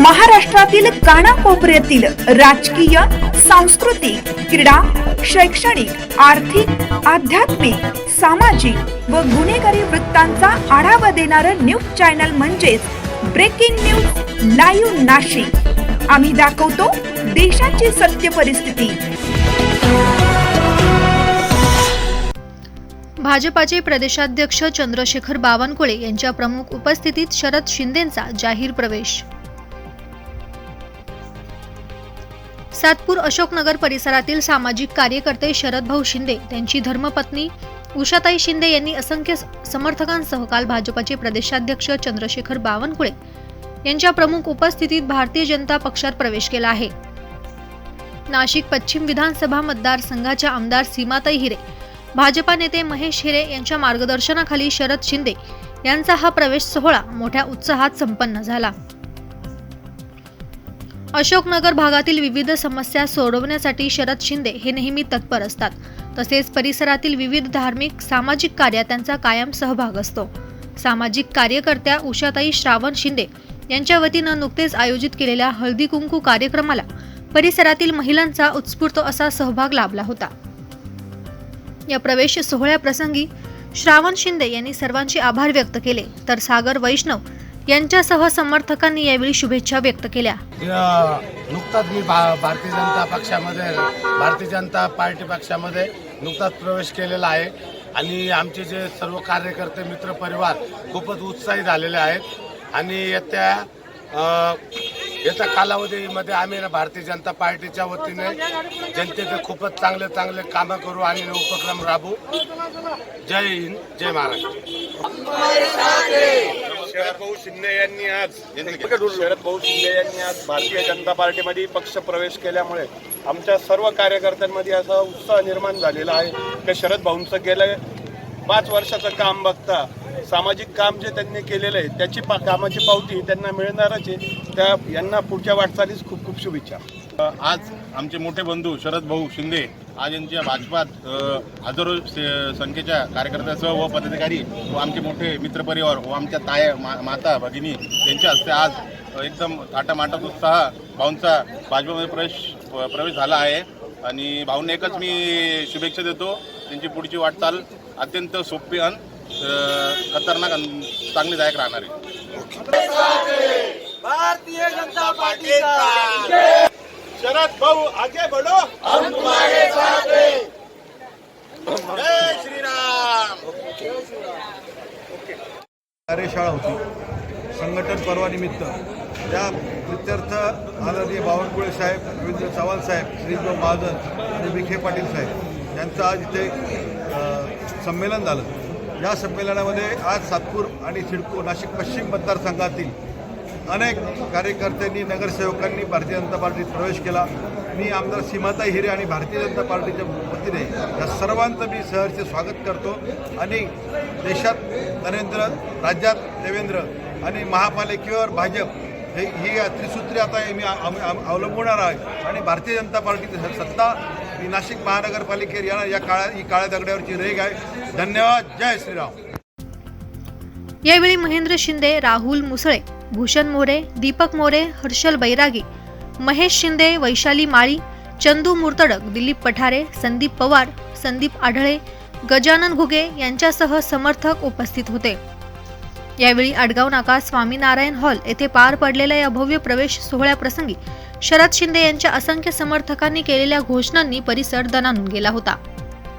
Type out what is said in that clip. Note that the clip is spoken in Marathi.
महाराष्ट्रातील कानाकोपऱ्यातील राजकीय सांस्कृतिक क्रीडा शैक्षणिक आर्थिक आध्यात्मिक सामाजिक व गुन्हेगारी वृत्तांचा आढावा देणारं न्यूज चॅनल म्हणजेच ब्रेकिंग न्यूज लाईव्ह नाशिक. आम्ही दाखवतो देशाची सत्य परिस्थिती. भाजपाचे प्रदेशाध्यक्ष चंद्रशेखर बावनकुळे यांच्या प्रमुख उपस्थितीत शरद शिंदेंचा जाहीर प्रवेश. सातपूर अशोकनगर परिसरातील सामाजिक कार्यकर्ते शरदभाऊ शिंदे त्यांची धर्मपत्नी उषाताई शिंदे यांनी असंख्य समर्थकांसह काल भाजपाचे प्रदेशाध्यक्ष चंद्रशेखर बावनकुळे यांच्या प्रमुख उपस्थितीत भारतीय जनता पक्षात प्रवेश केला आहे. नाशिक पश्चिम विधानसभा मतदारसंघाच्या आमदार सीमाताई हिरे भाजपा नेते महेश हिरे यांच्या मार्गदर्शनाखाली शरद शिंदे यांचा हा प्रवेश सोहळा मोठ्या उत्साहात संपन्न झाला. अशोकनगर भागातील विविध समस्या सोडवण्यासाठी शरद शिंदे हे नेहमी तत्पर असतात. तसेच परिसरातील विविध धार्मिक सामाजिक कार्यात त्यांचा कायम सहभाग असतो. सामाजिक कार्यकर्त्या उषाताई श्रावण शिंदे यांच्या वतीनं नुकतेच आयोजित केलेल्या हळदी कुंकू कार्यक्रमाला परिसरातील महिलांचा उत्स्फूर्त असा सहभाग लाभला होता. या प्रवेश सोहळ्याप्रसंगी श्रावण शिंदे यांनी सर्वांचे आभार व्यक्त केले. तर सागर वैष्णव यांच्यासह समर्थकांनी यावेळी शुभेच्छा व्यक्त केल्या. नुकताच मी भा भारतीय जनता पक्षामध्ये भारतीय जनता पार्टी पक्षामध्ये नुकताच प्रवेश केलेला आहे. आणि आमचे जे सर्व कार्यकर्ते मित्र परिवार खूपच उत्साही झालेले आहेत. आणि येत्या येत्या कालावधीमध्ये आम्ही भारतीय जनता पार्टीच्या वतीने जनतेचे खूपच चांगले चांगले कामं करू आणि उपक्रम राबू जय हिंद जय महाराष्ट्र. शरद भाऊ शिंदे यांनी आज शरद भाऊ शिंदे यांनी आज भारतीय जनता पार्टीमध्ये पक्ष प्रवेश केल्यामुळे आमच्या सर्व कार्यकर्त्यांमध्ये असा उत्साह निर्माण झालेला आहे की शरद भाऊंचं गेलं पाच वर्षाचं काम बघता सामाजिक काम जे त्यांनी केलेलं आहे त्याची पा कामाची पावती त्यांना मिळणारच आहे. त्या यांना पुढच्या वाटचालीस खूप खूप शुभेच्छा. आज आमचे मोठे बंधू शरद भाऊ शिंदे आज यांच्या भाजपात हजारो संख्येच्या कार्यकर्त्यासह व पदाधिकारी व आमचे मोठे मित्रपरिवार व आमच्या ताया मा, माता भगिनी यांच्या हस्ते आज एकदम थाटामाटात उत्साह भाऊंचा भाजपामध्ये प्रवेश प्रवेश झाला आहे. आणि भाऊंना एकच मी शुभेच्छा देतो त्यांची पुढची वाटचाल अत्यंत सोपी आणि खतरनाक आणि चांगलीदायक राहणार आहे. भारतीय जनता पार्टी शरद भाऊ आगे बढ़ो। हम तुम्हारे साथ जय श्रीराम। कार्यशाळा होती. संघटन पर्वानिमित्त त्या प्रित्यर्थ आदरणीय बावनकुळे साहेब रवींद्र चव्हाण साहेब श्रीदेव महाजन आणि विखे पाटील साहेब यांचं आज इथे संमेलन झालं. या संमेलनामध्ये आज सातपूर आणि सिडको नाशिक पश्चिम मतदारसंघातील अनेक कार्यकर्त्यांनी नगरसेवकांनी भारतीय जनता पार्टीत प्रवेश केला. मी आमदार सीमाताई हिरे आणि भारतीय जनता पार्टीच्या वतीने या सर्वांचं मी सहर्ष स्वागत करतो. आणि देशात नरेंद्र राज्यात देवेंद्र आणि महापालिकेवर भाजप हे ही त्रिसूत्री आता मी अवलंबणार आहे आणि भारतीय जनता पार्टीची सत्ता ही नाशिक महानगरपालिकेवर येणार या काळा ही काळ्या दगड्यावरची रेग आहे. धन्यवाद. जय श्रीराम. यावेळी महेंद्र शिंदे राहुल मुसळे भूषण मोरे दीपक मोरे हर्षल बैरागी महेश शिंदे वैशाली माळी चंदू मुर्तडक दिलीप पठारे संदीप पवार संदीप आढळे गजानन घुगे यांच्यासह समर्थक उपस्थित होते. यावेळी आडगाव नाका स्वामीनारायण हॉल येथे पार पडलेल्या या भव्य प्रवेश सोहळ्याप्रसंगी शरद शिंदे यांच्या असंख्य समर्थकांनी केलेल्या घोषणांनी परिसर दणानून गेला होता.